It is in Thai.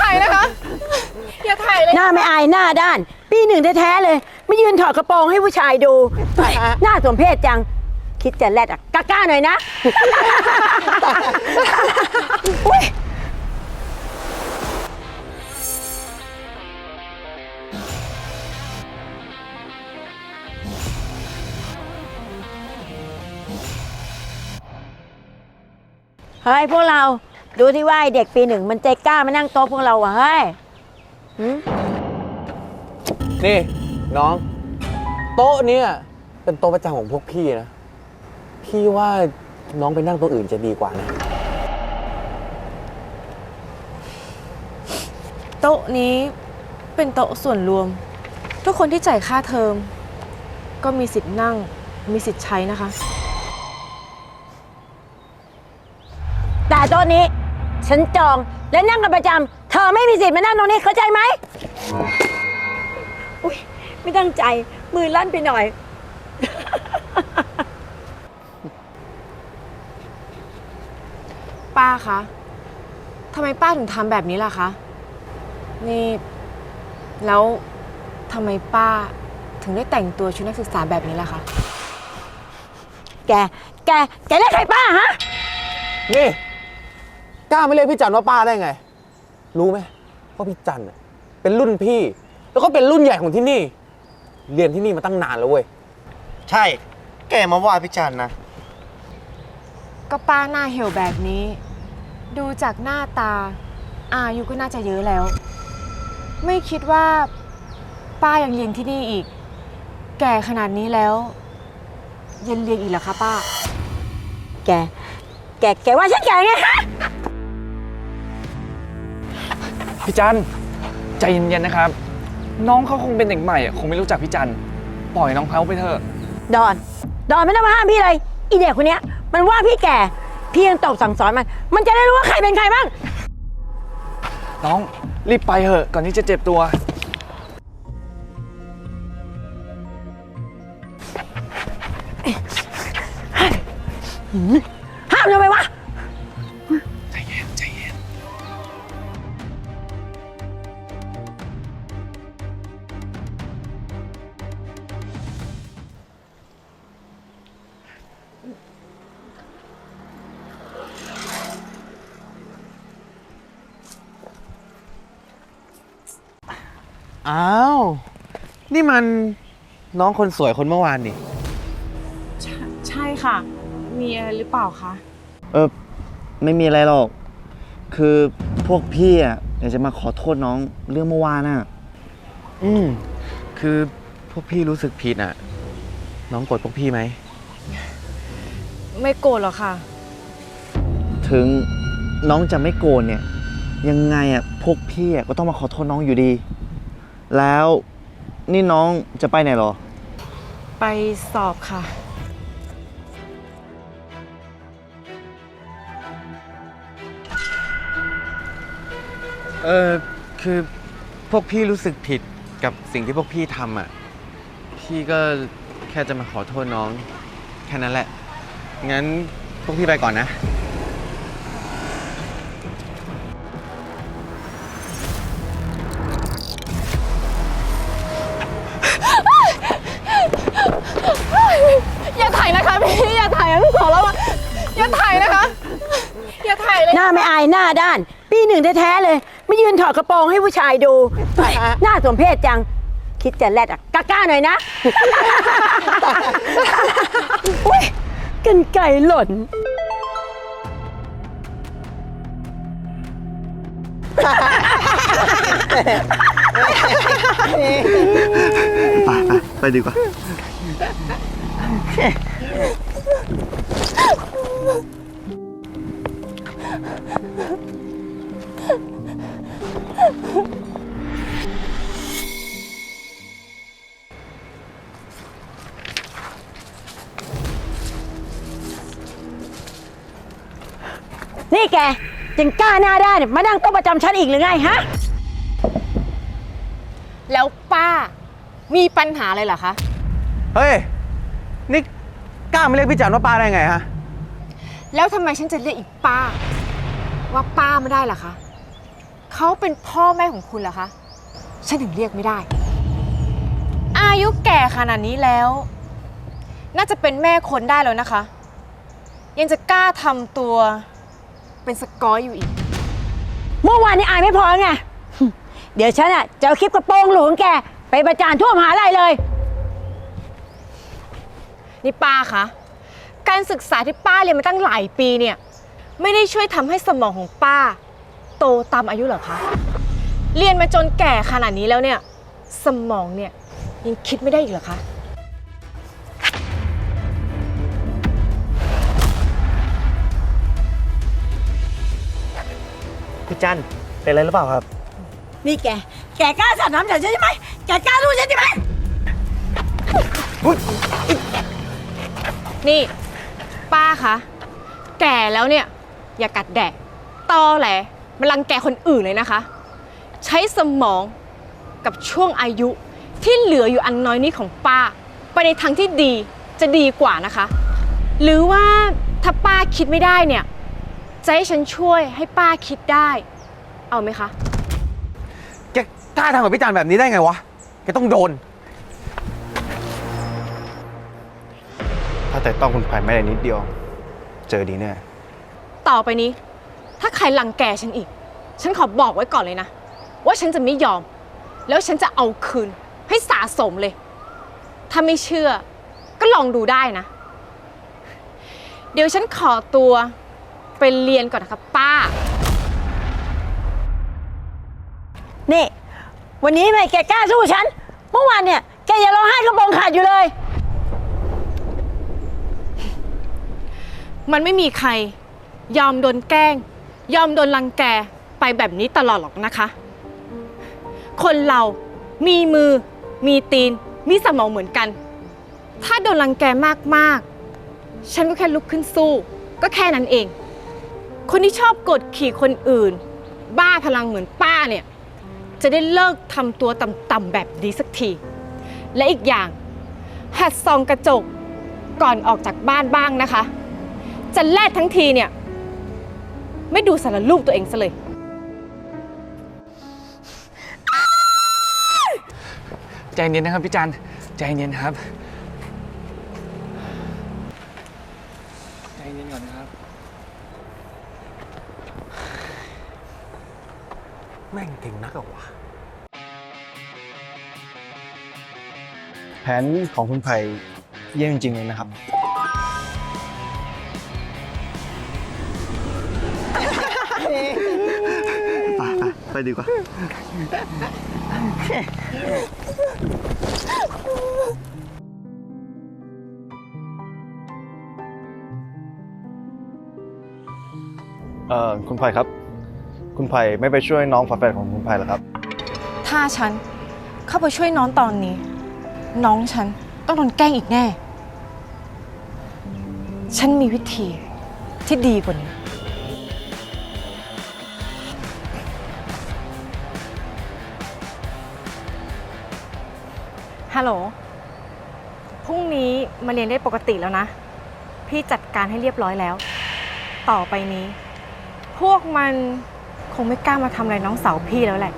ถ่ายนะคะ อย่าถ่ายเลย หน้าไม่อายหน้าด้าน ปีหนึ่งแท้ๆเลย ไม่ยืนถอดกระโปรงให้ผู้ชายดู หน้าสมเพศจัง คิดจะแลดอะกล้าๆหน่อยนะ อุ๊ยเฮ้ยพวกเรา ดูที่ว่าไอ้เด็กปีหนึ่งมันใจกล้ามานั่งโต๊ะพวกเราอะเฮ้ยหืมนี่ น้อง โต๊ะเนี้ยเป็นโต๊ะประจำของพวกพี่นะ พี่ว่าน้องไปนั่งโต๊ะอื่นจะดีกว่านะ โต๊ะนี้เป็นโต๊ะส่วนรวม ทุกคนที่จ่ายค่าเทอม ก็มีสิทธิ์นั่ง มีสิทธิ์ใช้นะคะ แต่โต๊ะนี้ ฉันจองและนั่งกันประจำเธอไม่มีสิทธิ์มานั่งตรงนี้เข้าใจไหม อุ้ยไม่ตั้งใจ มือลั่นไปหน่อย ป้าคะทำไมป้าถึงทำแบบนี้ล่ะคะ นี่ แล้วทำไมป้าถึงได้แต่งตัวชุดนักศึกษาแบบนี้ล่ะคะ แก แก แกเรียกใครป้าฮะ นี่ กล้าไม่เรียกพี่จันว่าป้าได้ไง รู้ไหมว่าพี่จันน่ะเป็นรุ่นพี่ แล้วก็เป็นรุ่นใหญ่ของที่นี่ เรียนที่นี่มาตั้งนานแล้วเว้ย ใช่ แกมาว่าพี่จันนะ ก็ป้าหน้าเหี่ยวแบบนี้ ดูจากหน้าตา อายุก็น่าจะเยอะแล้ว ไม่คิดว่า ป้ายังเรียนที่นี่อีก แก่ขนาดนี้แล้วยังเรียนอีกเหรอคะป้า แก แก แกว่าฉันแกไงฮะ พี่จันใจเย็นๆนะครับ น้องเขาคงเป็นเด็กใหม่อะคงไม่รู้จักพี่จันปล่อยน้องเขาไปเถอะ ดอน ดอนไม่ต้องมาห้ามพี่เลยอีเด็กคนเนี้ย มันว่าพี่แก่ พี่ยังตบสั่งสอนมัน มันจะได้รู้ว่าใครเป็นใครบ้าง น้องรีบไปเถอะ ก่อนที่จะเจ็บตัว ห้ามทำไมวะ อ้าว นี่มันน้องคนสวยคนเมื่อวานนี่ใช่ค่ะ มีอะไรหรือเปล่าคะ เออ ไม่มีอะไรหรอก คือพวกพี่อะอยากจะมาขอโทษน้องเรื่องเมื่อวานน่ะ อืม คือพวกพี่รู้สึกผิดอะ น้องโกดพวกพี่ไหม ไม่โกรธหรอกค่ะ ถึงน้องจะไม่โกรธเนี่ย ยังไงอะพวกพี่อะก็ต้องมาขอโทษน้องอยู่ดี แล้วนี่น้องจะไปไหนเหรอ ไปสอบค่ะ เออคือพวกพี่รู้สึกผิดกับสิ่งที่พวกพี่ทำอะ พี่ก็แค่จะมาขอโทษน้อง แค่นั้นแหละ งั้นพวกพี่ไปก่อนนะ อย่าถ่ายเลย หน้าไม่อายหน้าด้าน ปีหนึ่งแท้ๆเลย ไม่ยืนถอดกระโปรงให้ผู้ชายดู หน้าสมเพศจัง คิดจะแลดอะกล้าๆหน่อยนะ อุ้ยกันไก่หล่น ไปไปไปดีกว่า นี่แกจึงกล้าหน้าด้านเนี่ยมานั่งโต๊ะประจำชั้นอีกหรือไงฮะ แล้วป้ามีปัญหาอะไรเหรอคะ เฮ้ย นี่กล้าไม่เรียกพี่จันว่าป้าได้ไงฮะ แล้วทำไมฉันจะเรียกอีกป้า ว่าป้าไม่ได้ล่ะคะ เขาเป็นพ่อแม่ของคุณเหรอคะ ฉันถึงเรียกไม่ได้ อายุแก่ขนาดนี้แล้ว น่าจะเป็นแม่คนได้แล้วนะคะ ยังจะกล้าทำตัวเป็นสกอยอยู่อีก เมื่อวานนี้อายไม่พอไง เดี๋ยวฉันอะจะเอาคลิปกระโปรงหลวงแก ไปประจานทั่วมหาลัยเลย นี่ป้าคะการศึกษาที่ป้าเรียนมาตั้งหลายปีเนี่ย ไม่ได้ช่วยทำให้สมองของป้า โตตามอายุเหรอคะ เรียนมาจนแก่ขนาดนี้แล้วเนี่ย สมองเนี่ยยังคิดไม่ได้อีกเหรอคะ พี่จันเป็นอะไรหรือเปล่าครับ นี่แก แกกล้าสาดน้ำใส่ฉันใช่ไหม แกกล้ารู้ฉันใช่ไหม นี่ ป้าคะ แก่แล้วเนี่ย อย่ากัดแดดตอแหล มันรังแกคนอื่นเลยนะคะ ใช้สมองกับช่วงอายุที่เหลืออยู่อันน้อยนี้ของป้า ไปในทางที่ดีจะดีกว่านะคะ หรือว่าถ้าป้าคิดไม่ได้เนี่ย จะให้ฉันช่วยให้ป้าคิดได้ เอาไหมคะ แกกล้าทำกับพี่จันแบบนี้ได้ไงวะ แกต้องโดน ถ้าแต่ต้องคุณไผ่ไม่ได้นิดเดียว เจอดีแน่ ต่อไปนี้ถ้าใค รรังแกฉันอีก ฉันขอบอกไว้ก่อนเลยนะ ว่าฉันจะไม่ยอม แล้วฉันจะเอาคืนให้สะสมเลย ถ้าไม่เชื่อ ก็ลองดูได้นะ เดี๋ยวฉันขอตัวไปเรียนก่อนนะครับป้า นี่ วันนี้ทำไมแกกล้าสู้ฉัน เมื่อวานเนี่ย แกยังร้องไห้กระโปรงขาดอยู่เลย มันไม่มีใครยอมโดนแกล้ง ยอมโดนรังแกไปแบบนี้ตลอดหรอกนะคะ คนเรามีมือ มีตีน มีสมองเหมือนกัน ถ้าโดนรังแกมากๆ ฉันก็แค่ลุกขึ้นสู้ ก็แค่นั้นเอง คนที่ชอบกดขี่คนอื่น บ้าพลังเหมือนป้าเนี่ย จะได้เลิกทำตัวต่ำๆแบบนี้สักที และอีกอย่าง หัดส่องกระจกก่อนออกจากบ้านบ้างนะคะ จะแลดทั้งทีเนี่ย ไม่ดูสารรูปตัวเองซะเลย ใจเย็นนะครับพี่จันใจเย็นครับ ใจเย็นก่อนนะครับ แม่งเก่งนักอะวะ แผนของคุณไผ่เยี่ยมจริงๆเลยนะครับ ไปไปไปดีกว่า เอ่อคุณไผ่ครับ คุณไผ่ไม่ไปช่วยน้องฝาแฝดของคุณไผ่หรอครับ ถ้าฉันเข้าไปช่วยน้องตอนนี้ น้องฉันต้องโดนแกล้งอีกแน่ ฉันมีวิธีที่ดีกว่านี้ ฮัลโหล พรุ่งนี้มาเรียนได้ปกติแล้วนะ พี่จัดการให้เรียบร้อยแล้ว ต่อไปนี้ พวกมันคงไม่กล้ามาทำอะไรน้องสาวพี่แล้วแหละ